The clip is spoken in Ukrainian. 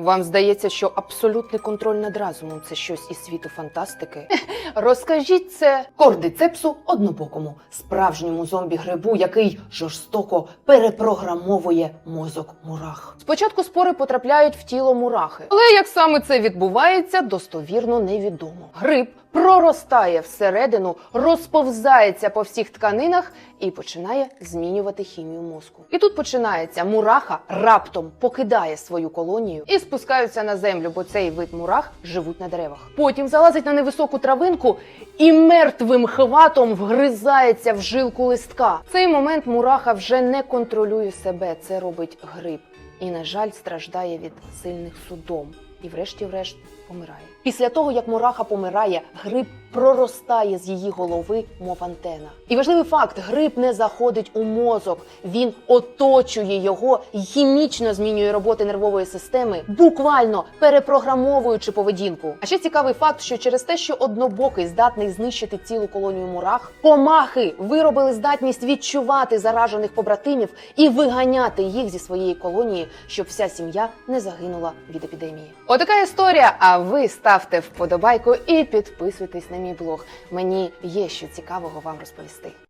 Вам здається, що абсолютний контроль над разумом це щось із світу фантастики? Розкажіть це кордицепсу однобокому, справжньому зомбі-грибу, який жорстоко перепрограмовує мозок мурах. Спочатку спори потрапляють в тіло мурахи, але як саме це відбувається, достовірно невідомо. Гриб проростає всередину, розповзається по всіх тканинах і починає змінювати хімію мозку. І тут починається мураха раптом покидає свою колонію і спускаються на землю, бо цей вид мурах живуть на деревах. Потім залазить на невисоку травинку і мертвим хватом вгризається в жилку листка. В цей момент мураха вже не контролює себе. Це робить гриб. І, на жаль, страждає від сильних судом. І, врешті-врешт, помирає. Після того, як мураха помирає, гриб проростає з її голови, мов антена. І важливий факт: гриб не заходить у мозок, він оточує його хімічно змінює роботи нервової системи, буквально перепрограмовуючи поведінку. А ще цікавий факт, що через те, що однобокий здатний знищити цілу колонію мурах, помахи виробили здатність відчувати заражених побратимів і виганяти їх зі своєї колонії, щоб вся сім'я не загинула від епідемії. Отака історія. А ви ставте вподобайку і підписуйтесь мій блог. Мені є що цікавого вам розповісти.